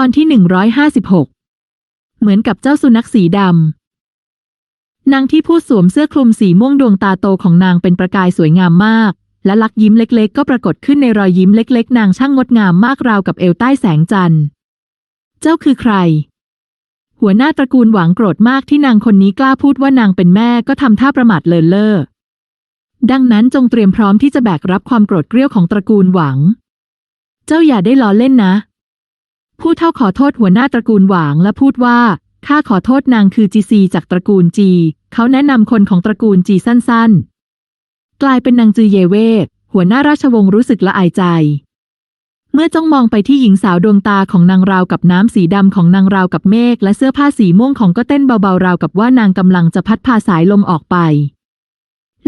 ตอนที่หนึ่งร้อยห้าสิบหกเหมือนกับเจ้าสุนัขสีดำนางที่พูดสวมเสื้อคลุมสีม่วงดวงตาโตของนางเป็นประกายสวยงามมาก และลักยิ้มเล็ก ๆ ก็ปรากฏขึ้นในรอยยิ้มเล็ก ๆ นางช่างงดงามมากราวกับเอวใต้แสงจันทร์ เจ้าคือใคร หัวหน้าตระกูลหวังโกรธมากที่นางคนนี้กล้าพูดว่านางเป็นแม่ก็ทำท่าประมาทเลินเล่อดังนั้นจงเตรียมพร้อมที่จะแบกรับความโกรธเกรี้ยวของตระกูลหวัง เจ้าอย่าได้ล้อเล่นนะ ผู้เท่าขอโทษหัวหน้าตระกูลหวางและพูดว่าข้าขอโทษนางคือจีซีจากตระกูลจี เขาแนะนำคนของตระกูลจีสั้นๆ กลายเป็นนางจือเยเวหัวหน้าราชวงศ์รู้สึกละอายใจ เมื่อจ้องมองไปที่หญิงสาวดวงตาของนางราวกับน้ำสีดำของนางราวกับเมฆและเสื้อผ้าสีม่วงของก็เต้นเบาๆราวกับว่านางกำลังจะพัดพาสายลมออกไป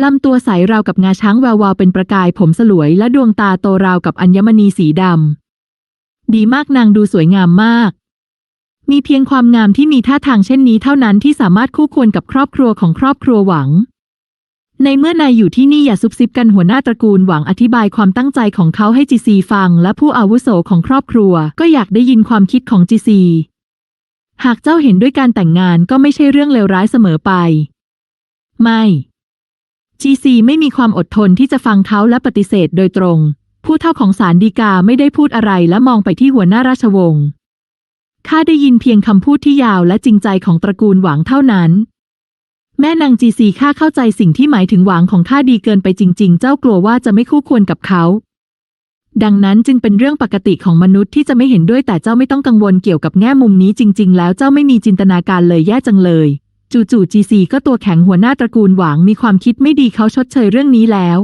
ลำตัวใสราวกับงาช้างแวววาวเป็นประกายผมสลวยและดวงตาโตราวกับอัญมณีสีดำ ดีมากนางดูสวยงามมาก มีเพียงความงามที่มีท่าทางเช่นนี้เท่านั้นที่สามารถคู่ควรกับครอบครัวของครอบครัวหวัง ในเมื่อนายอยู่ที่นี่อย่าซุบซิบกันหัวหน้าตระกูลหวังอธิบายความตั้งใจของเขาให้จีซีฟัง และผู้อาวุโสของครอบครัวก็อยากได้ยินความคิดของจีซีหากเจ้าเห็นด้วยการแต่งงานก็ไม่ใช่เรื่องเลวร้ายเสมอไป ไม่จีซีไม่มีความอดทนที่จะฟังเขาและปฏิเสธโดยตรง ผู้เท่าของสารดีกาไม่ได้พูดอะไรและมองไปที่หัวหน้าราชวงศ์ข้าได้ยินเพียงคำพูดที่ยาวและจริงใจของตระกูลหวังเท่านั้น แม่นางจีซีข้าเข้าใจสิ่งที่หมายถึงหวังของข้าดีเกินไปจริง ๆ เจ้ากลัวว่าจะไม่คู่ควรกับเขา ดังนั้นจึงเป็นเรื่องปกติของมนุษย์ที่จะไม่เห็นด้วยแต่เจ้าไม่ต้องกังวลเกี่ยวกับแง่มุมนี้จริง ๆ แล้วเจ้าไม่มีจินตนาการเลยแย่จังเลย จู่ๆจีซีก็ตัวแข็งหัวหน้าตระกูลหวังมีความคิดไม่ดีเขาชดเชยเรื่องนี้แล้ว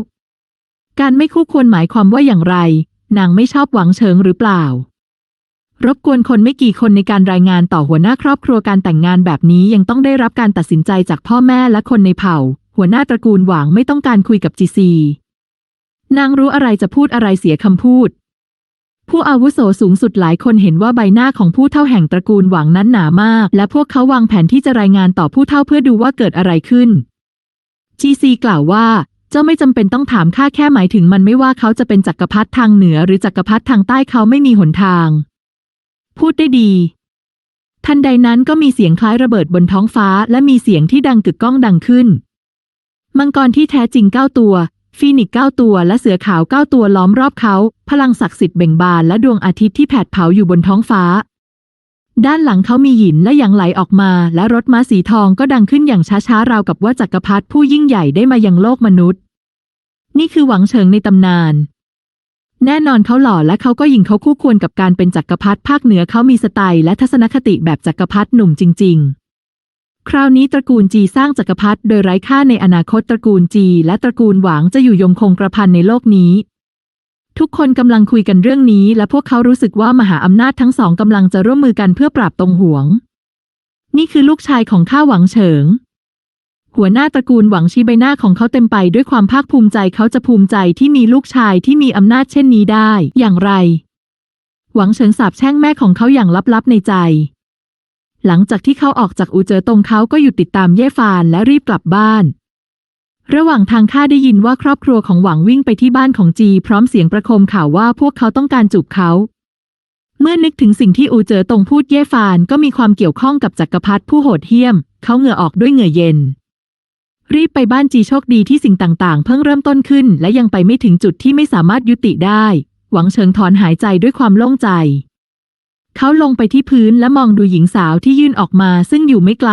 การไม่คู่ควรหมายความว่าอย่างไร นางไม่ชอบหวังเฉิงหรือเปล่า รบกวนคนไม่กี่คนในการรายงานต่อหัวหน้าครอบครัวการแต่งงานแบบนี้ยังต้องได้รับการตัดสินใจจากพ่อแม่และคนในเผ่า หัวหน้าตระกูลหวังไม่ต้องการคุยกับจีซีนางรู้อะไรจะพูดอะไรเสียคำพูด ผู้อาวุโสสูงสุดหลายคนเห็นว่าใบหน้าของผู้เท่าแห่งตระกูลหวังนั้นหนามาก และพวกเขาวางแผนที่จะรายงานต่อผู้เท่าเพื่อดูว่าเกิดอะไรขึ้นจีซีกล่าวว่า จ้าไม่จำเป็นต้องถามข้าแค่หมายถึงมันไม่ว่าเขาจะเป็นจักรพรรดิทางเหนือหรือจักรพรรดิทางใต้เขาไม่มีหนทาง พูดได้ดี ทันใดนั้นก็มีเสียงคล้ายระเบิดบนท้องฟ้า และมีเสียงที่ดังกึกก้องดังขึ้น มังกรที่แท้จริงเก้าตัว ฟีนิกซ์เก้าตัว และเสือขาวเก้าตัวล้อมรอบเขา พลังศักดิ์สิทธิ์เบ่งบานและดวงอาทิตย์ที่แผดเผาอยู่บนท้องฟ้า ด้านหลังเขามีหินและหยางไหลออกมา และรถม้าสีทองก็ดังขึ้นอย่างช้าๆราวกับว่าจักรพรรดิผู้ยิ่งใหญ่ได้มายังโลกมนุษย์ นี่คือหวังเฉิงในตำนาน แน่นอนเขาหล่อและเขาก็ยิงเขาคู่ควรกับการเป็นจักรพรรดิภาคเหนือเขามีสไตล์และทัศนคติแบบจักรพรรดิหนุ่มจริง ๆคราวนี้ตระกูลจีสร้างจักรพรรดิโดยไร้ค่าในอนาคตตระกูลจีและตระกูลหวางจะอยู่ยงคงกระพันในโลกนี้ ทุกคนกำลังคุยกันเรื่องนี้ และพวกเขารู้สึกว่ามหาอำนาจทั้งสองกำลังจะร่วมมือกันเพื่อปราบตรงหวง นี่คือลูกชายของข้าหวังเฉิง หัวหน้าตระกูลหวังชี้ใบหน้าของเขาเต็มไปด้วยความภาคภูมิใจเขาจะภูมิใจที่มีลูกชายที่มีอำนาจเช่นนี้ได้ อย่างไร หวังเฉิงสาบแช่งแม่ของเขาอย่างลับๆในใจ หลังจากที่เขาออกจากอูเจอตรงเขาก็หยุดติดตามเย่ฟานและรีบกลับบ้าน ระหว่างทางข้าได้ยินว่าครอบครัวของหวังวิ่งไปที่บ้านของจี พร้อมเสียงประโคมข่าวว่าพวกเขาต้องการจูบเขาเมื่อนึกถึงสิ่งที่อูเจอตรงพูดเย่ฟานก็มีความเกี่ยวข้องกับจักรพรรดิผู้โหดเหี้ยม เขาเหงื่อออกด้วยเหงื่อเย็น รีบไปบ้านจีโชคดีที่สิ่งต่างๆ เพิ่งเริ่มต้นขึ้น และยังไปไม่ถึงจุดที่ไม่สามารถยุติได้ หวังเฉิงถอนหายใจด้วยความโล่งใจ เขาลงไปที่พื้นและมองดูหญิงสาวที่ยื่นออกมาซึ่งอยู่ไม่ไกล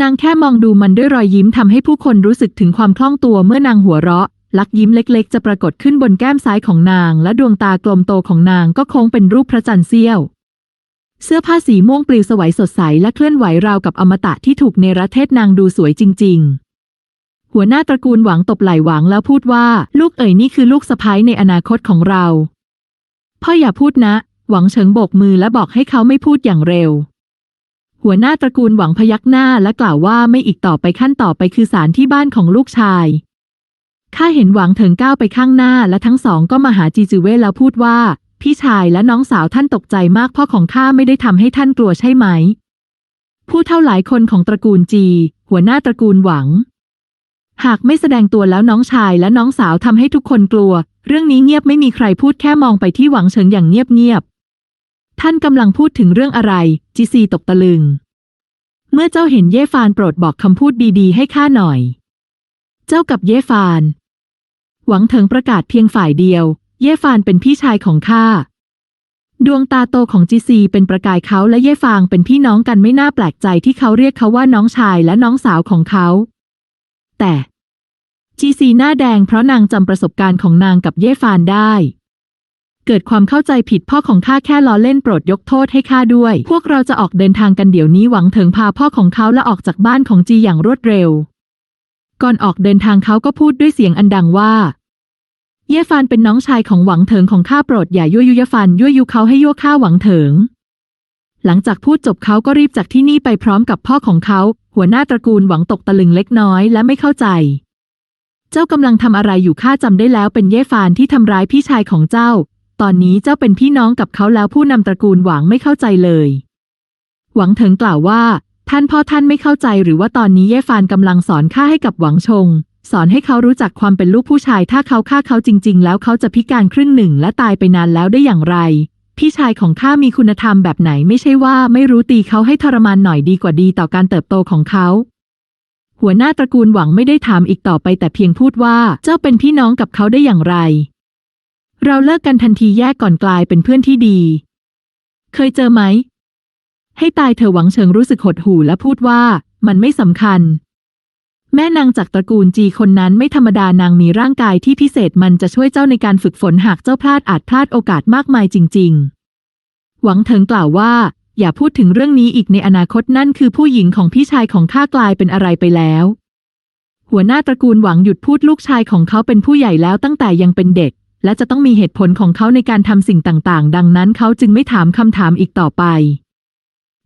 นางแค่มองดูมันด้วยรอยยิ้มทำให้ผู้คนรู้สึกถึงความคล่องตัวเมื่อนางหัวเราะ ลักยิ้มเล็กๆ จะปรากฏขึ้นบนแก้มซ้ายของนาง และดวงตากลมโตของนางก็โค้งเป็นรูปพระจันทร์เสี้ยว เสื้อผ้าสีม่วงปลิวสวยสดใสและเคลื่อนไหวราวกับอมตะที่ถูกเนรเทศนางดูสวยจริง ๆ หัวหน้าตระกูลหวังตบไหล่หวังแล้วพูดว่า ลูกเอ๋ยนี่คือลูกสะพ้ยในอนาคตของเรา พ่ออย่าพูดนะ หวังเฉิงโบกมือและบอกให้เขาไม่พูดอย่างเร็ว หัวหน้าตระกูลหวังพยักหน้าและกล่าวว่าไม่อีกต่อไปขั้นต่อไปคือศาลที่บ้านของลูกชายข้าเห็นหวังเถิงก้าวไปข้างหน้าและทั้งสองก็มาหาจีจือเว่แล้วพูดว่า พี่ชายและน้องสาวท่านตกใจมากพ่อของข้าไม่ได้ทำให้ท่านกลัวใช่ไหม ผู้เท่าหลายคนของตระกูลจี หัวหน้าตระกูลหวัง หากไม่แสดงตัวแล้วน้องชายและน้องสาวทำให้ทุกคนกลัว เรื่องนี้เงียบไม่มีใครพูดแค่มองไปที่หวังเฉิงอย่างเงียบๆท่านกำลังพูดถึงเรื่องอะไร จีซีตกตะลึง เมื่อเจ้าเห็นเย่ฟานโปรดบอกคำพูดดีๆ ให้ข้าหน่อย เจ้ากับเย่ฟาน หวังเถิงประกาศเพียงฝ่ายเดียว เย่ฟานเป็นพี่ชายของข้า ดวงตาโตของจีซีเป็นประกายเขาและเย่ฟางเป็นพี่น้องกันไม่น่าแปลกใจที่เขาเรียกเขาว่าน้องชายและน้องสาวของเขา แต่จีซีหน้าแดงเพราะนางจำประสบการณ์ของนางกับเย่ฟานได้ เกิดความเข้าใจผิดพ่อของข้าแค่ล้อเล่นโปรดยกโทษให้ข้าด้วย พวกเราจะออกเดินทางกันเดี๋ยวนี้หวังเถิงพาพ่อของเขาและออกจากบ้านของจีอย่างรวดเร็ว ก่อนออกเดินทางเขาก็พูดด้วยเสียงอันดังว่า เย่ฟานเป็นน้องชายของหวังเถิงของข้าโปรดอย่ายั่วยุยฟันยั่วยุเขาให้ยั่วข้าหวังเถิง หลังจากพูดจบเขาก็รีบจากที่นี่ไปพร้อมกับพ่อของเขา หัวหน้าตระกูลหวังตกตะลึงเล็กน้อยและไม่เข้าใจ เจ้ากำลังทำอะไรอยู่ข้าจำได้แล้วเป็นเย่ฟานที่ทำร้ายพี่ชายของเจ้า ตอนนี้เจ้าเป็นพี่น้องกับเขาแล้วผู้นำตระกูลหวังไม่เข้าใจเลย หวังเถิงกล่าวว่า ท่านพ่อท่านไม่เข้าใจหรือว่าตอนนี้เย่ฟานกำลังสอนข้าให้กับหวังชง สอนให้เขารู้จักความเป็นลูกผู้ชาย ถ้าเขาฆ่าเขาจริง ๆ แล้วเขาจะพิการครึ่งหนึ่งและตายไปนานแล้วได้อย่างไร พี่ชายของข้ามีคุณธรรมแบบไหนไม่ใช่ว่าไม่รู้ตีเขาให้ทรมานหน่อยดีกว่าดีต่อการเติบโตของเขา หัวหน้าตระกูลหวังไม่ได้ถามอีกต่อไปแต่เพียงพูดว่าเจ้าเป็นพี่น้องกับเขาได้อย่างไร เราเลิกกันทันทีแยกก่อนกลายเป็นเพื่อนที่ดี เคยเจอไหม ให้ตายเธอหวังเฉิงรู้สึกหดหู่และพูดว่ามันไม่สำคัญ แม่นางจากตระกูลจีคนนั้นไม่ธรรมดานางมีร่างกายที่พิเศษมันจะช่วยเจ้าในการฝึกฝนหากเจ้าพลาดอาจพลาดโอกาสมากมายจริง ๆ หวังเถิงกล่าวว่า อย่าพูดถึงเรื่องนี้อีกในอนาคตนั่นคือผู้หญิงของพี่ชายของข้ากลายเป็นอะไรไปแล้ว หัวหน้าตระกูลหวังหยุดพูดลูกชายของเขาเป็นผู้ใหญ่แล้วตั้งแต่ยังเป็นเด็ก และจะต้องมีเหตุผลของเขาในการทำสิ่งต่างๆ ดังนั้นเขาจึงไม่ถามคำถามอีกต่อไป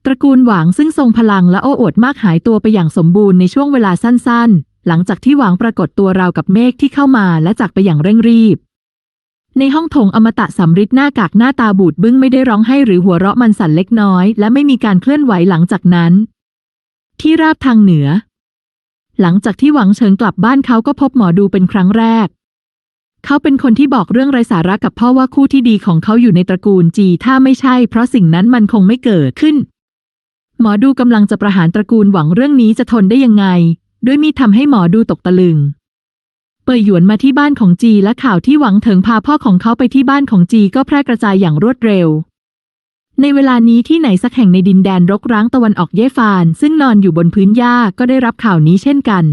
ตระกูลหวางซึ่งทรงพลังและโอ้อวดมากหายตัวไปอย่างสมบูรณ์ในช่วงเวลาสั้นๆ หลังจากที่หวางปรากฏตัวราวกับเมฆที่เข้ามาและจากไปอย่างเร่งรีบ ในห้องโถงอมตะสำริดหน้ากากหน้าตาบูดบึ้งไม่ได้ร้องไห้หรือหัวเราะมันสั่นเล็กน้อย และไม่มีการเคลื่อนไหวหลังจากนั้น ที่ราบทางเหนือ หลังจากที่หวังเฉิงกลับบ้านเขาก็พบหมอดูเป็นครั้งแรกเขาเป็นคนที่บอกเรื่องไร้สาระกับพ่อว่าคู่ที่ดีของเขาอยู่ในตระกูลจี ถ้าไม่ใช่เพราะสิ่งนั้นมันคงไม่เกิดขึ้น หมอดูกำลังจะประหารตระกูลหวังเรื่องนี้จะทนได้ยังไง ด้วยมีดทำให้หมอดูตกตะลึง เปยหยวนมาที่บ้านของจีและข่าวที่หวังเถิงพาพ่อของเขาไปที่บ้านของจีก็แพร่กระจายอย่างรวดเร็ว ในเวลานี้ที่ไหนสักแห่งในดินแดนรกร้างตะวันออกเย่ฟาน ซึ่งนอนอยู่บนพื้นหญ้าก็ได้รับข่าวนี้เช่นกัน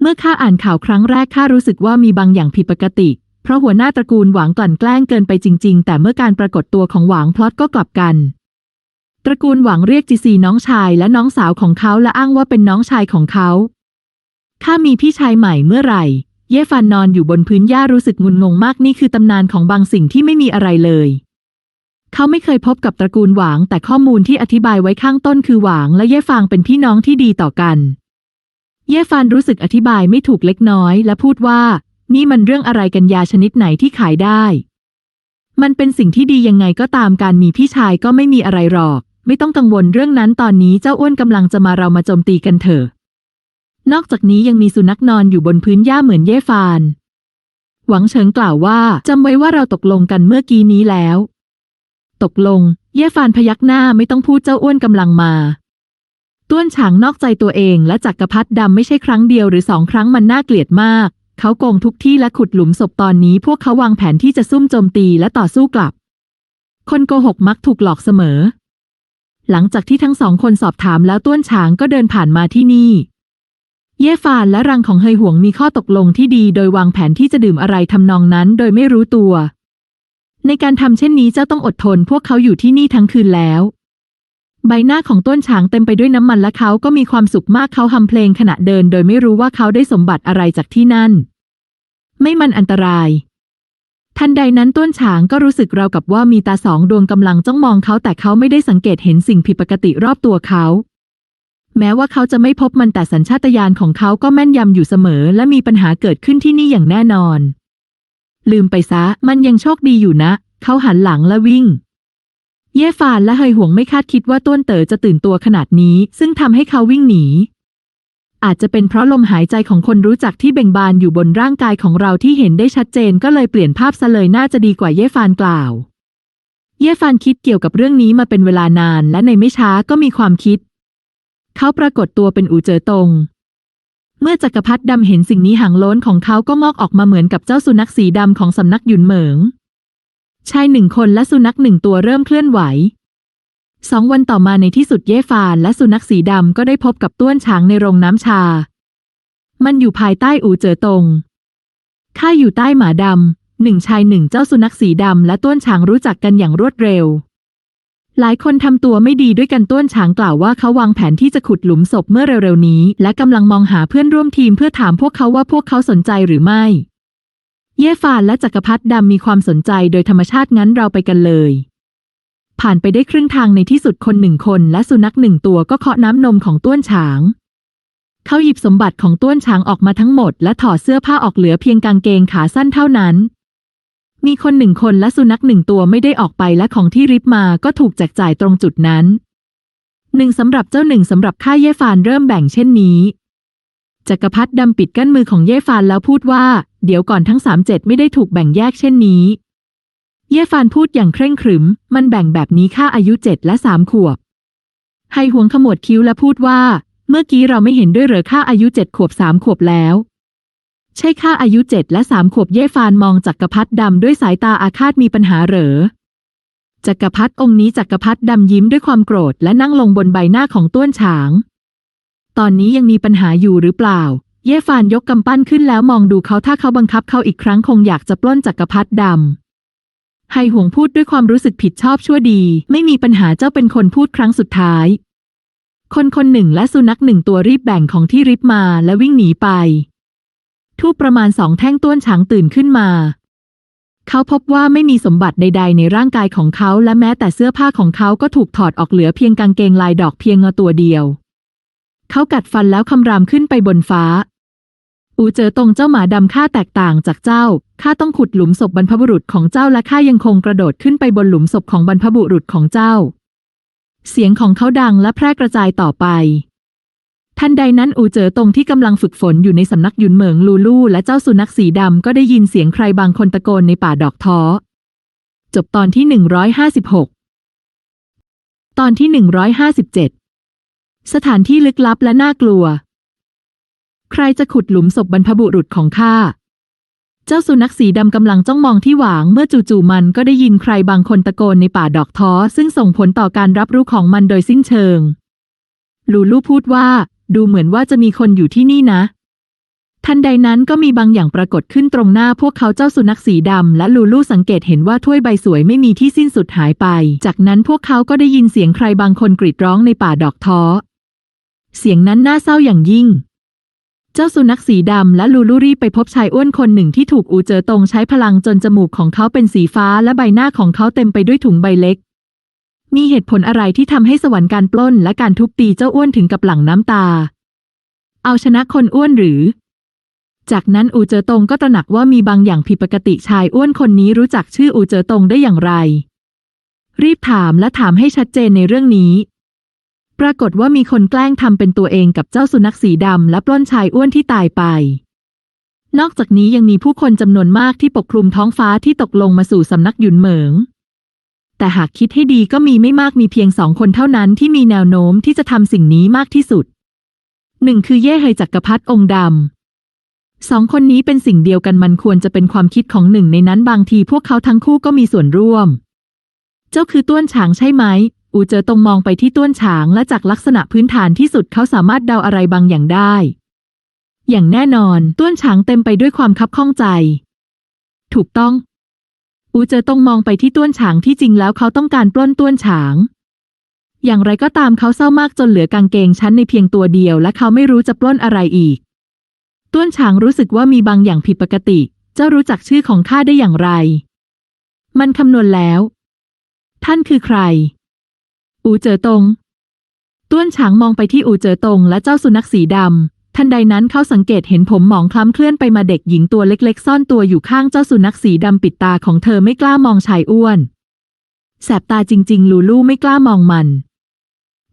เมื่อข้าอ่านข่าวครั้งแรกข้ารู้สึกว่ามีบางอย่างผิดปกติ เพราะหัวหน้าตระกูลหวางกลั่นแกล้งเกินไปจริง ๆ แต่เมื่อการปรากฏตัวของหวางพลอตก็กลับกัน ระกูลหวังเรียกจีซีน้องชายและน้องสาวของเขาและอ้างว่าเป็นน้องชายของเขาข้ามีพี่ชายใหม่เมื่อไหร่ เย่ฟันนอนอยู่บนพื้นหญ้ารู้สึกงุนงงมากนี่คือตำนานของบางสิ่งที่ไม่มีอะไรเลย เขาไม่เคยพบกับตระกูลหวาง แต่ข้อมูลที่อธิบายไว้ข้างต้นคือหวางและเย่ฟางเป็นพี่น้องที่ดีต่อกัน เย่ฟานรู้สึกอธิบายไม่ถูกเล็กน้อย และพูดว่า นี่มันเรื่องอะไรกันยาชนิดไหนที่ขายได้ มันเป็นสิ่งที่ดียังไงก็ตามการมีพี่ชายก็ไม่มีอะไรหรอก ไม่ต้องกังวลเรื่องนั้นตอนนี้เจ้าอ้วนกำลังจะมาเรามาโจมตีกันเถอะ นอกจากนี้ยังมีสุนัขนอนอยู่บนพื้นหญ้าเหมือนเย่ฟาน หวังเฉิงกล่าวว่าจำไว้ว่าเราตกลงกันเมื่อกี้นี้แล้ว ตกลง เย่ฟานพยักหน้าไม่ต้องพูดเจ้าอ้วนกำลังมาต้วนฉางนอกใจตัวเองและจักรพรรดิดำไม่ใช่ครั้งเดียวหรือสองครั้งมันน่าเกลียดมาก เขาโกงทุกที่และขุดหลุมศพตอนนี้พวกเขาวางแผนที่จะซุ่มโจมตีและต่อสู้กลับ คนโกหกมักถูกหลอกเสมอ หลังจากที่ทั้งสองคนสอบถามแล้วต้วนฉางก็เดินผ่านมาที่นี่ เย่ฟานและรังของเฮยหวงมีข้อตกลงที่ดีโดยวางแผนที่จะดื่มอะไรทำนองนั้นโดยไม่รู้ตัว ในการทำเช่นนี้เจ้าต้องอดทน พวกเขาอยู่ที่นี่ทั้งคืนแล้ว ใบหน้าของต้นฉางเต็มไปด้วยน้ำมันและเขาก็มีความสุขมากเขาทำเพลงขณะเดิน โดยไม่รู้ว่าเขาได้สมบัติอะไรจากที่นั่น ไม่มันอันตราย ทันใดนั้นต้นฉางก็รู้สึกราวกับว่ามีตาสองดวงกำลังจ้องมองเขาแต่เขาไม่ได้สังเกตเห็นสิ่งผิดปกติรอบตัวเขา แม้ว่าเขาจะไม่พบมันแต่สัญชาตญาณของเขาก็แม่นยำอยู่เสมอ และมีปัญหาเกิดขึ้นที่นี่อย่างแน่นอน ลืมไปซะ มันยังโชคดีอยู่นะ เขาหันหลังและวิ่ง เย่ฟานและเฮยหวงไม่คาดคิดว่าต้วนเต๋อจะตื่นตัวขนาดนี้ ซึ่งทำให้เขาวิ่งหนี อาจจะเป็นเพราะลมหายใจของคนรู้จักที่เบ่งบานอยู่บนร่างกายของเราที่เห็นได้ชัดเจนก็เลยเปลี่ยนภาพซะเลยน่าจะดีกว่าเย่ฟานกล่าว เย่ฟานคิดเกี่ยวกับเรื่องนี้มาเป็นเวลานานและในไม่ช้าก็มีความคิด เขาปรากฏตัวเป็นอูเจอตง เมื่อจักรพรรดิดำเห็นสิ่งนี้หางโล้นของเขาก็งอกออกมาเหมือนกับเจ้าสุนัขสีดำของสำนักหยุนเหมิงชายหนึ่งคนและสุนัขหนึ่งตัวเริ่มเคลื่อนไหว สองวันต่อมาในที่สุดเย่ฟานและสุนัขสีดำก็ได้พบกับต้วนช้างในโรงน้ำชา มันอยู่ภายใต้อูเจอตงข้าอยู่ใต้หมาดำหนึ่งชายหนึ่งเจ้าสุนัขสีดำและต้วนช้างรู้จักกันอย่างรวดเร็ว หลายคนทำตัวไม่ดีด้วยกันต้วนช้างกล่าวว่าเขาวางแผนที่จะขุดหลุมศพเมื่อเร็วๆนี้ และกำลังมองหาเพื่อนร่วมทีมเพื่อถามพวกเขาว่าพวกเขาสนใจหรือไม่ เย่ฟานและจักรพรรดิดำมีความสนใจโดยธรรมชาติงั้นเราไปกันเลย ผ่านไปได้ครึ่งทางในที่สุดคนหนึ่งคนและสุนัขหนึ่งตัวก็เคาะน้ำนมของต้วนช้าง เขาหยิบสมบัติของต้วนช้างออกมาทั้งหมด และถอดเสื้อผ้าออกเหลือเพียงกางเกงขาสั้นเท่านั้น มีคนหนึ่งคนและสุนัขหนึ่งตัวไม่ได้ออกไปและของที่ริบมาก็ถูกแจกจ่ายตรงจุดนั้นหนึ่งสำหรับเจ้าหนึ่งสำหรับข้าเย่ฟานเริ่มแบ่งเช่นนี้จักรพรรดิดำปิดกั้นมือของเย่ฟานแล้วพูดว่า เดี๋ยวก่อนทั้งสามเจ็ดไม่ได้ถูกแบ่งแยกเช่นนี้ เย่ฟานพูดอย่างเคร่งขรึม มันแบ่งแบบนี้ข้าอายุเจ็ดและสามขวบ ไฮหวงขมวดคิ้วและพูดว่า เมื่อกี้เราไม่เห็นด้วยเหรอข้าอายุเจ็ดขวบสามขวบแล้ว ใช่ข้าอายุเจ็ดและสามขวบเย่ฟานมองจักรพรรดิดำด้วยสายตาอาฆาตมีปัญหาเหรอจักรพรรดิองค์นี้จักรพรรดิดำยิ้มด้วยความโกรธและนั่งลงบนใบหน้าของต้วนฉาง ตอนนี้ยังมีปัญหาอยู่หรือเปล่า เย่ฟานยกกำปั้นขึ้นแล้วมองดูเขาถ้าเขาบังคับเขาอีกครั้งคงอยากจะปล้นจักรพรรดิดำ ไฮห่วงพูดด้วยความรู้สึกผิดชอบชั่วดี ไม่มีปัญหาเจ้าเป็นคนพูดครั้งสุดท้าย คนคนหนึ่งและสุนัขหนึ่งตัวรีบแบ่งของที่ริบมาและวิ่งหนีไป ทูบประมาณสองแท่งต้วนฉางตื่นขึ้นมา เขาพบว่าไม่มีสมบัติใด ๆ ในร่างกายของเขาและแม้แต่เสื้อผ้าของเขาก็ถูกถอดออกเหลือเพียงกางเกงลายดอกเพียงเงาตัวเดียว เขากัดฟันแล้วคำรามขึ้นไปบนฟ้า อูเจอตรงเจ้าหมาดำข้าแตกต่างจากเจ้า ข้าต้องขุดหลุมศพบรรพบุรุษของเจ้าและข้ายังคงกระโดดขึ้นไปบนหลุมศพของบรรพบุรุษของเจ้า เสียงของเขาดังและแพร่กระจายต่อไปทันใดนั้นอูเจอตรงที่กำลังฝึกฝนอยู่ในสำนักยุนเหมิงลูลู่และเจ้าสุนัขสีดำก็ได้ยินเสียงใครบางคนตะโกนในป่าดอกท้อ จบตอนที่หนึ่งร้อยห้าสิบหกตอนที่หนึ่งร้อยห้าสิบเจ็ดสถานที่ลึกลับและน่ากลัว ใครจะขุดหลุมศพบรรพบุรุษของข้า เจ้าสุนัขสีดำกำลังจ้องมองที่หวางเมื่อจู่ๆมันก็ได้ยินใครบางคนตะโกนในป่าดอกท้อ ซึ่งส่งผลต่อการรับรู้ของมันโดยสิ้นเชิง ลูลูพูดว่า ดูเหมือนว่าจะมีคนอยู่ที่นี่นะ ทันใดนั้นก็มีบางอย่างปรากฏขึ้นตรงหน้าพวกเขาเจ้าสุนัขสีดำและลูลูสังเกตเห็นว่าถ้วยใบสวยไม่มีที่สิ้นสุดหายไป จากนั้นพวกเขาก็ได้ยินเสียงใครบางคนกรีดร้องในป่าดอกท้อ เสียงนั้นน่าเศร้าอย่างยิ่ง จ้าสุนัขสีดำและลูลูรีไปพบชายอ้วนคนหนึ่งที่ถูกอูเจอตงใช้พลังจนจมูกของเขาเป็นสีฟ้าและใบหน้าของเขาเต็มไปด้วยถุงใบเล็ก มีเหตุผลอะไรที่ทำให้สวรรค์การปล้นและการทุบตีเจ้าอ้วนถึงกับหลั่งน้ำตา เอาชนะคนอ้วนหรือ จากนั้นอูเจอตงก็ตระหนักว่ามีบางอย่างผิดปกติชายอ้วนคนนี้รู้จักชื่ออูเจอตงได้อย่างไร รีบถามและถามให้ชัดเจนในเรื่องนี้ ปรากฏว่ามีคนแกล้งทำเป็นตัวเองกับเจ้าสุนัขสีดำและปล้นชายอ้วนที่ตายไป นอกจากนี้ยังมีผู้คนจำนวนมากที่ปกคลุมท้องฟ้าที่ตกลงมาสู่สำนักหยุนเหมิง แต่หากคิดให้ดีก็มีไม่มากมีเพียงสองคนเท่านั้นที่มีแนวโน้มที่จะทำสิ่งนี้มากที่สุด หนึ่งคือเย่เฮยจักรพรรดิองค์ดำสองคนนี้เป็นสิ่งเดียวกันมันควรจะเป็นความคิดของหนึ่งในนั้นบางทีพวกเขาทั้งคู่ก็มีส่วนร่วม เจ้าคือต้วนฉางใช่ไหม อูเจอตรงมองไปที่ต้วนฉางและจากลักษณะพื้นฐานที่สุดเขาสามารถเดาอะไรบางอย่างได้ อย่างแน่นอนต้วนฉางเต็มไปด้วยความคับข้องใจ ถูกต้อง อูเจอตรงมองไปที่ต้วนฉางที่จริงแล้วเขาต้องการปล้นต้วนฉาง อย่างไรก็ตามเขาเศร้ามากจนเหลือกางเกงชั้นในเพียงตัวเดียว และเขาไม่รู้จะปล้นอะไรอีกต้วนฉางรู้สึกว่ามีบางอย่างผิดปกติ เจ้ารู้จักชื่อของข้าได้อย่างไร มันคำนวณแล้ว ท่านคือใคร อูเจ๋อตง ต้วนฉางมองไปที่อูเจ๋อตงและเจ้าสุนัขสีดำ ทันใดนั้นเขาสังเกตเห็นผมหมองคล้ำเคลื่อนไปมาเด็กหญิงตัวเล็กๆ ซ่อนตัวอยู่ข้างเจ้าสุนัขสีดำปิดตาของเธอไม่กล้ามองชายอ้วน แสบตาจริง ๆ ลูลูไม่กล้ามองมัน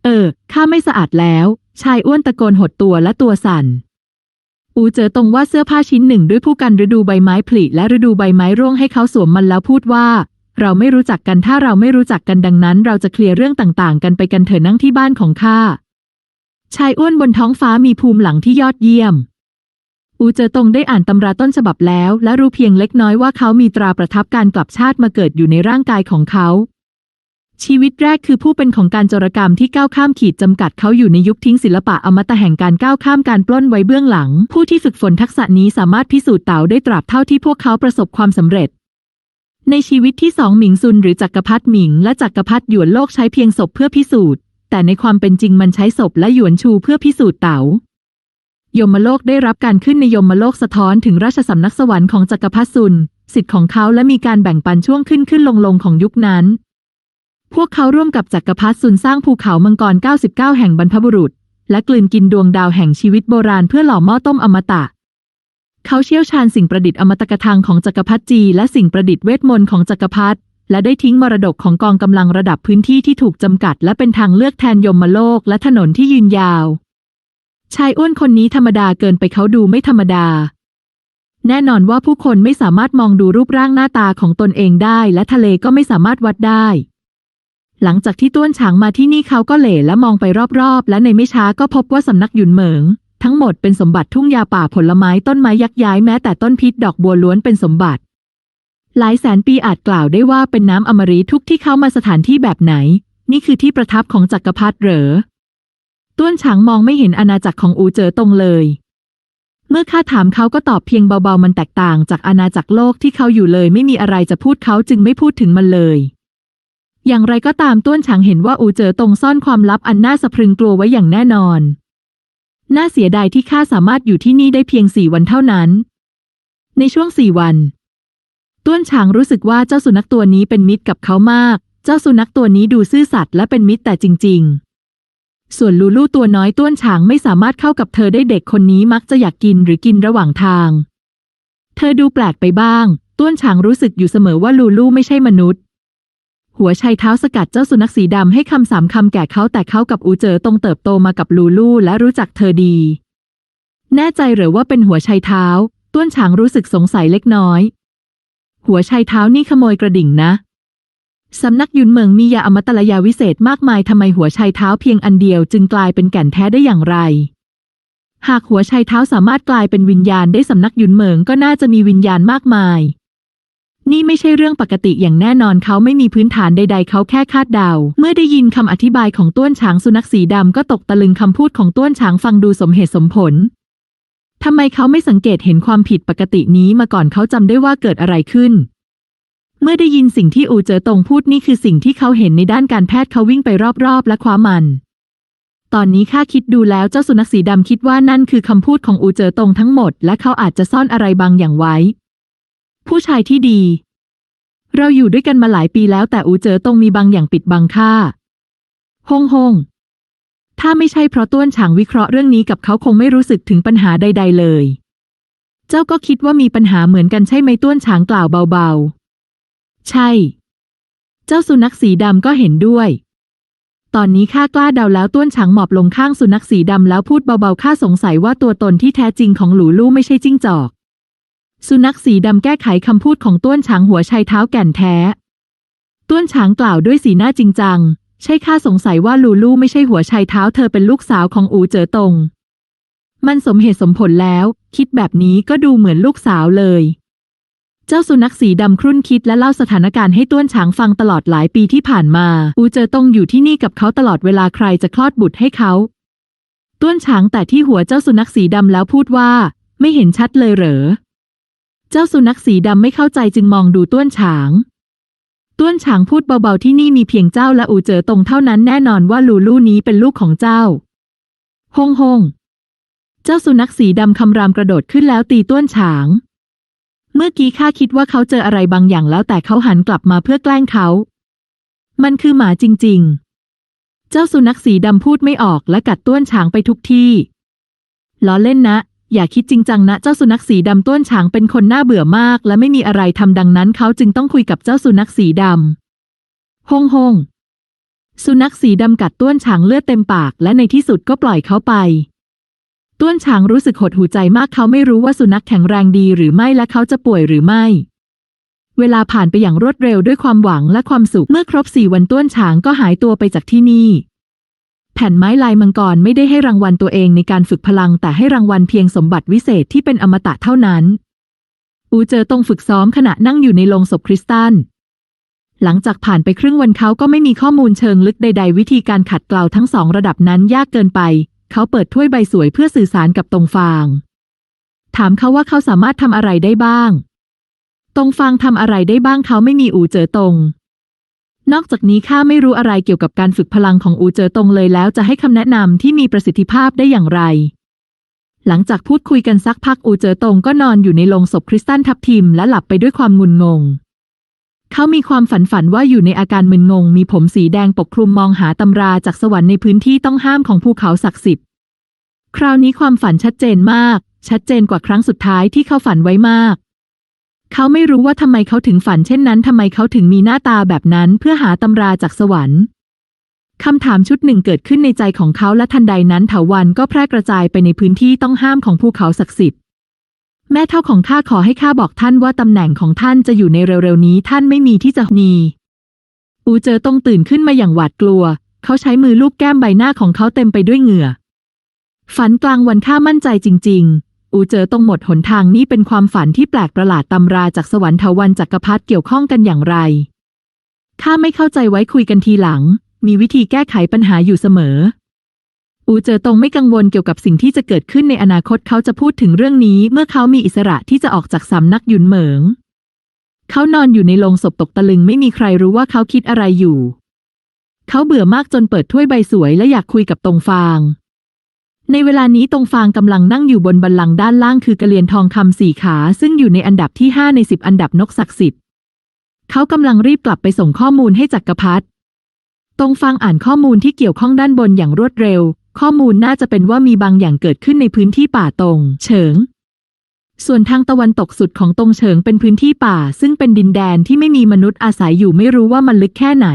เออ ข้าไม่สะอาดแล้ว ชายอ้วนตะโกนหดตัวและตัวสั่นอูเจอตรงว่าเสื้อผ้าชิ้นหนึ่งด้วยผู้กันฤดูใบไม้ผลิและฤดูใบไม้ร่วงให้เขาสวมมันแล้วพูดว่า เราไม่รู้จักกันถ้าเราไม่รู้จักกันดังนั้น เราจะเคลียร์เรื่องต่างๆ กันไปกันเถอะนั่งที่บ้านของข้า ชายอ้วนบนท้องฟ้ามีภูมิหลังที่ยอดเยี่ยม อูเจอตงได้อ่านตำราต้นฉบับแล้ว และรู้เพียงเล็กน้อยว่าเขามีตราประทับการกลับชาติมาเกิดอยู่ในร่างกายของเขา ชีวิตแรกคือผู้เป็นของการจรกรรมที่ก้าวข้ามขีดจำกัดเขาอยู่ในยุคทิ้งศิลปะอมตะแห่งการก้าวข้ามการปล้นไว้เบื้องหลัง ผู้ที่ฝึกฝนทักษะนี้สามารถพิสูจน์เต่าได้ตราบเท่าที่พวกเขาประสบความสำเร็จ ในชีวิตที่สองหมิงซุนหรือจักรพรรดิหมิงและจักรพรรดิหยวนโลกใช้เพียงศพเพื่อพิสูจน์ แต่ในความเป็นจริงมันใช้ศพและหยวนชูเพื่อพิสูจน์เต๋ายมโลกได้รับการขึ้นในยมโลกสะท้อนถึงราชสำนักสวรรค์ของจักรพรรดิซุน สิทธิ์ของเขาและมีการแบ่งปันช่วงขึ้นขึ้นลงลงของยุคนั้น พวกเขาร่วมกับจักรพรรดิซุนสร้างภูเขามังกร 99 แห่งบรรพบุรุษ และกลืนกินดวงดาวแห่งชีวิตโบราณเพื่อหล่อหม้อต้มอมตะ เขาเชี่ยวชาญสิ่งประดิษฐ์อมตะกทางของจักรพรรดิจีและสิ่งประดิษฐ์เวทมนต์ของจักรพรรดิและได้ทิ้งมรดกของกองกำลังระดับพื้นที่ที่ถูกจำกัด และเป็นทางเลือกแทนยมโลกและถนนที่ยืนยาว ชายอ้วนคนนี้ธรรมดาเกินไปเขาดูไม่ธรรมดา แน่นอนว่าผู้คนไม่สามารถมองดูรูปร่างหน้าตาของตนเองได้ และทะเลก็ไม่สามารถวัดได้ หลังจากที่ต้วนฉางมาที่นี่เขาก็เหล่และมองไปรอบๆ และในไม่ช้าก็พบว่าสำนักหยุนเหมิง ทั้งหมดเป็นสมบัติทุ่งยาป่าผลไม้ต้นไม้ยักษ์ย้ายแม้แต่ต้นพิษดอกบัวล้วนเป็นสมบัติ หลายแสนปีอาจกล่าวได้ว่าเป็นน้ำอมฤตทุกที่เข้ามาสถานที่แบบไหน นี่คือที่ประทับของจักรพรรดิเหรอต้วนฉางมองไม่เห็นอาณาจักรของอูเจอตรงเลย เมื่อข้าถามเขาก็ตอบเพียงเบาๆมันแตกต่างจากอาณาจักรโลกที่เขาอยู่เลย ไม่มีอะไรจะพูดเขาจึงไม่พูดถึงมันเลยอย่างไรก็ตามต้วนฉางเห็นว่าอูเจอตรงซ่อนความลับอันน่าสะพรึงกลัวไว้อย่างแน่นอน น่าเสียดายที่ข้าสามารถอยู่ที่นี่ได้เพียงสี่วันเท่านั้น ในช่วงสี่วัน ต้วนฉางรู้สึกว่าเจ้าสุนัขตัวนี้เป็นมิตรกับเขามาก เจ้าสุนัขตัวนี้ดูซื่อสัตย์และเป็นมิตรแต่จริง ๆ ส่วนลูลูตัวน้อยต้วนฉางไม่สามารถเข้ากับเธอได้เด็กคนนี้มักจะอยากกินหรือกินระหว่างทาง เธอดูแปลกไปบ้าง ต้วนฉางรู้สึกอยู่เสมอว่าลูลูไม่ใช่มนุษย์ หัวชัยเท้าสกัดเจ้าสุนัขสีดำให้คำสามคำแก่เขาแต่เขากับอูเจอตรงเติบโตมากับลูลูและรู้จักเธอดี แน่ใจหรือว่าเป็นหัวชัยเท้า ต้วนฉางรู้สึกสงสัยเล็กน้อย หัวชัยเท้านี่ขโมยกระดิ่งนะสำนักยุนเมืองมียาอมตะลยาวิเศษมากมายทำไมหัวชัยเท้าเพียงอันเดียวจึงกลายเป็นแก่นแท้ได้อย่างไร หากหัวชัยเท้าสามารถกลายเป็นวิญญาณได้สำนักยุนเมืองก็น่าจะมีวิญญาณมากมาย นี่ไม่ใช่เรื่องปกติอย่างแน่นอนเขาไม่มีพื้นฐานใด ๆ เขาแค่คาดเดา เมื่อได้ยินคำอธิบายของต้วนฉางสุนัขสีดำก็ตกตะลึงคำพูดของต้วนฉางฟังดูสมเหตุสมผลทำไมเขาไม่สังเกตเห็นความผิดปกตินี้มาก่อนเขาจำได้ว่าเกิดอะไรขึ้น เมื่อได้ยินสิ่งที่อูเจอตงพูดนี่คือสิ่งที่เขาเห็นในด้านการแพทย์เขาวิ่งไปรอบๆ และคว้ามัน ตอนนี้ข้าคิดดูแล้วเจ้าสุนัขสีดำคิดว่านั่นคือคำพูดของอูเจอตงทั้งหมด และเขาอาจจะซ่อนอะไรบางอย่างไว้ ผู้ชายที่ดี เราอยู่ด้วยกันมาหลายปีแล้วแต่อูเจอตงมีบางอย่างปิดบังข้าฮงฮงถ้าไม่ใช่เพราะต้วนฉางวิเคราะห์เรื่องนี้กับเขาคงไม่รู้สึกถึงปัญหาใด ๆ เลย เจ้าก็คิดว่ามีปัญหาเหมือนกันใช่ไหมต้วนฉางกล่าวเบาๆ ใช่ เจ้าสุนัขสีดำก็เห็นด้วย ตอนนี้ข้ากล้าเดาแล้วต้วนฉางหมอบลงข้างสุนัขสีดำแล้วพูดเบาๆข้าสงสัยว่าตัวตนที่แท้จริงของหลูลู่ไม่ใช่จิ้งจอก สุนัขสีดำแก้ไขคำพูดของต้วนฉางหัวชัยเท้าแก่นแท้ ต้วนฉางกล่าวด้วยสีหน้าจริงจัง ใช่ข้าสงสัยว่าลูลูไม่ใช่หัวชัยเท้าเธอเป็นลูกสาวของอูเจ๋อตง มันสมเหตุสมผลแล้ว คิดแบบนี้ก็ดูเหมือนลูกสาวเลย เจ้าสุนัขสีดำครุ่นคิดและเล่าสถานการณ์ให้ต้วนฉางฟังตลอดหลายปีที่ผ่านมา อูเจ๋อตงอยู่ที่นี่กับเขาตลอดเวลาใครจะคลอดบุตรให้เขาต้วนฉางแต่ที่หัวเจ้าสุนัขสีดำแล้วพูดว่า ไม่เห็นชัดเลยเหรอ จ้าสุนัขสีดำไม่เข้าใจจึงมองดูต้วนฉาง ต้วนฉางพูดเบาๆที่นี่มีเพียงเจ้าและอูเจอตรงเท่านั้นแน่นอนว่าลูลู่นี้เป็นลูกของเจ้า ฮงฮง เจ้าสุนัขสีดำคำรามกระโดดขึ้นแล้วตีต้วนฉาง เมื่อกี้ข้าคิดว่าเขาเจออะไรบางอย่างแล้วแต่เขาหันกลับมาเพื่อแกล้งเขา มันคือหมาจริง ๆ เจ้าสุนัขสีดำพูดไม่ออกและกัดต้วนฉางไปทุกที่ล้อเล่นนะ อย่าคิดจริงจังนะเจ้าสุนัขสีดำต้วนฉางเป็นคนน่าเบื่อมาก และไม่มีอะไรทำดังนั้น เขาจึงต้องคุยกับเจ้าสุนัขสีดำฮงฮงสุนัขสีดำกัดต้วนฉางเลือดเต็มปาก และในที่สุดก็ปล่อยเขาไป ต้วนฉางรู้สึกหดหูใจมากเขาไม่รู้ว่าสุนัขแข็งแรงดีหรือไม่และเขาจะป่วยหรือไม่ เวลาผ่านไปอย่างรวดเร็วด้วยความหวังและความสุขเมื่อครบสี่วันต้วนฉางก็หายตัวไปจากที่นี่ แผ่นไม้ลายมังกรไม่ได้ให้รางวัลตัวเองในการฝึกพลัง แต่ให้รางวัลเพียงสมบัติวิเศษที่เป็นอมตะเท่านั้น อูเจอตงฝึกซ้อมขณะนั่งอยู่ในโรงศพคริสตัลหลังจากผ่านไปครึ่งวันเขาก็ไม่มีข้อมูลเชิงลึกใด ๆ วิธีการขัดเกลาทั้งสองระดับนั้นยากเกินไป เขาเปิดถ้วยใบสวยเพื่อสื่อสารกับตรงฟาง ถามเขาว่าเขาสามารถทำอะไรได้บ้าง ตรงฟางทำอะไรได้บ้างเขาไม่มีอูเจอตรง นอกจากนี้ข้าไม่รู้อะไรเกี่ยวกับการฝึกพลังของอูเจอตงเลยแล้วจะให้คำแนะนำที่มีประสิทธิภาพได้อย่างไร หลังจากพูดคุยกันสักพักอูเจอตงก็นอนอยู่ในโรงศพคริสตันทับทิมและหลับไปด้วยความงุนงง เขามีความฝันฝันว่าอยู่ในอาการมึนงง มีผมสีแดงปกคลุมมองหาตำราจากสวรรค์ในพื้นที่ต้องห้ามของภูเขาศักดิ์สิทธิ์ คราวนี้ความฝันชัดเจนมาก ชัดเจนกว่าครั้งสุดท้ายที่เขาฝันไว้มาก เขาไม่รู้ว่าทำไมเขาถึงฝันเช่นนั้นทำไมเขาถึงมีหน้าตาแบบนั้นเพื่อหาตำราจากสวรรค์คำถามชุดหนึ่งเกิดขึ้นในใจของเขาและทันใดนั้นเถาวันก็แพร่กระจายไปในพื้นที่ต้องห้ามของภูเขาศักดิ์สิทธิ์ แม่เท่าของข้าขอให้ข้าบอกท่านว่าตำแหน่งของท่านจะอยู่ในเร็วๆนี้ท่านไม่มีที่จะหนีอูเจอต้องตื่นขึ้นมาอย่างหวาดกลัว เขาใช้มือลูบแก้มใบหน้าของเขาเต็มไปด้วยเหงื่อ ฝันกลางวันข้ามั่นใจจริง ๆ อูเจอต้องหมดหนทางนี่เป็นความฝันที่แปลกประหลาดตำราจากสวรรค์ทวันจักรพรรดิเกี่ยวข้องกันอย่างไร ข้าไม่เข้าใจไว้คุยกันทีหลัง มีวิธีแก้ไขปัญหาอยู่เสมอ อูเจอตงไม่กังวลเกี่ยวกับสิ่งที่จะเกิดขึ้นในอนาคตเขาจะพูดถึงเรื่องนี้เมื่อเขามีอิสระที่จะออกจากสำนักหยุนเหมิง เขานอนอยู่ในโรงศพตกตะลึงไม่มีใครรู้ว่าเขาคิดอะไรอยู่ เขาเบื่อมากจนเปิดถ้วยใบสวยและอยากคุยกับตงฟาง ในเวลานี้ตรงฟางกำลังนั่งอยู่บนบัลลังก์ด้านล่างคือกระเลียนทองคำสี่ขา ซึ่งอยู่ในอันดับที่ห้าในสิบอันดับนกศักดิ์สิทธิ์ เขากำลังรีบกลับไปส่งข้อมูลให้จักรพรรดิตรงฟังอ่านข้อมูลที่เกี่ยวข้องด้านบนอย่างรวดเร็ว ข้อมูลน่าจะเป็นว่ามีบางอย่างเกิดขึ้นในพื้นที่ป่าตรง เฉิง ส่วนทางตะวันตกสุดของตรงเฉิงเป็นพื้นที่ป่า ซึ่งเป็นดินแดนที่ไม่มีมนุษย์อาศัยอยู่ไม่รู้ว่ามันลึกแค่ไหน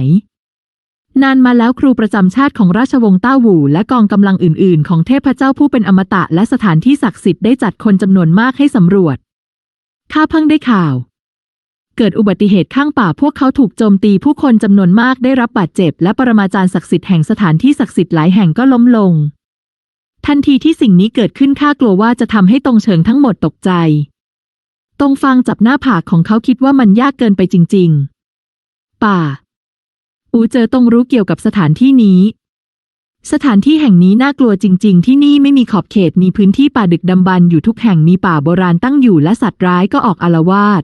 นานมาแล้วครูประจำชาติของราชวงศ์ต้าหู่และกองกำลังอื่น ๆ ของเทพเจ้าผู้เป็นอมตะและสถานที่ศักดิ์สิทธิ์ได้จัดคนจำนวนมากให้สำรวจ ข้าเพิ่งได้ข่าว เกิดอุบัติเหตุข้างป่าพวกเขาถูกโจมตีผู้คนจำนวนมากได้รับบาดเจ็บ และปรมาจารย์ศักดิ์สิทธิ์แห่งสถานที่ศักดิ์สิทธิ์หลายแห่งก็ล้มลง ทันทีที่สิ่งนี้เกิดขึ้นข้ากลัวว่าจะทำให้ตรงเฉิงทั้งหมดตกใจ ตรงฟังจับหน้าผากของเขาคิดว่ามันยากเกินไปจริง ๆ ป่า อูเจอตรงรู้เกี่ยวกับสถานที่นี้ สถานที่แห่งนี้น่ากลัวจริง ๆ ที่นี่ไม่มีขอบเขตมีพื้นที่ป่าดึกดำบรรพ์อยู่ทุกแห่งมีป่าโบราณตั้งอยู่และสัตว์ร้ายก็ออกอาละวาด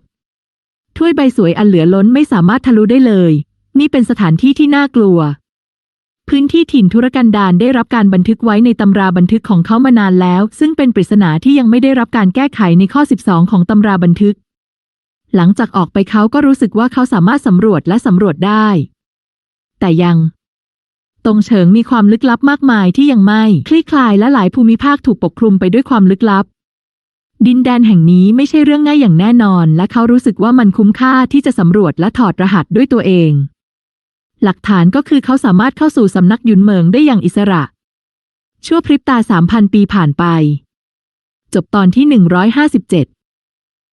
ถ้วยใบสวยอันเหลือล้นไม่สามารถทะลุได้เลย นี่เป็นสถานที่ที่น่ากลัว พื้นที่ถิ่นธุรกันดารได้รับการบันทึกไว้ในตำราบันทึกของเขามานานแล้ว ซึ่งเป็นปริศนาที่ยังไม่ได้รับการแก้ไขในข้อ 12 ของตำราบันทึก หลังจากออกไปเขาก็รู้สึกว่าเขาสามารถสำรวจและสำรวจได้ แต่ยังตรงเฉิงมีความลึกลับมากมายที่ยังไม่คลี่คลายและหลายภูมิภาคถูกปกคลุมไปด้วยความลึกลับ ดินแดนแห่งนี้ไม่ใช่เรื่องง่ายอย่างแน่นอน และเขารู้สึกว่ามันคุ้มค่าที่จะสำรวจและถอดรหัสด้วยตัวเอง หลักฐานก็คือเขาสามารถเข้าสู่สำนักยุนเหมิงได้อย่างอิสระ ชั่วพริบตาสามพันปีผ่านไป จบตอนที่หนึ่งร้อยห้าสิบเจ็ด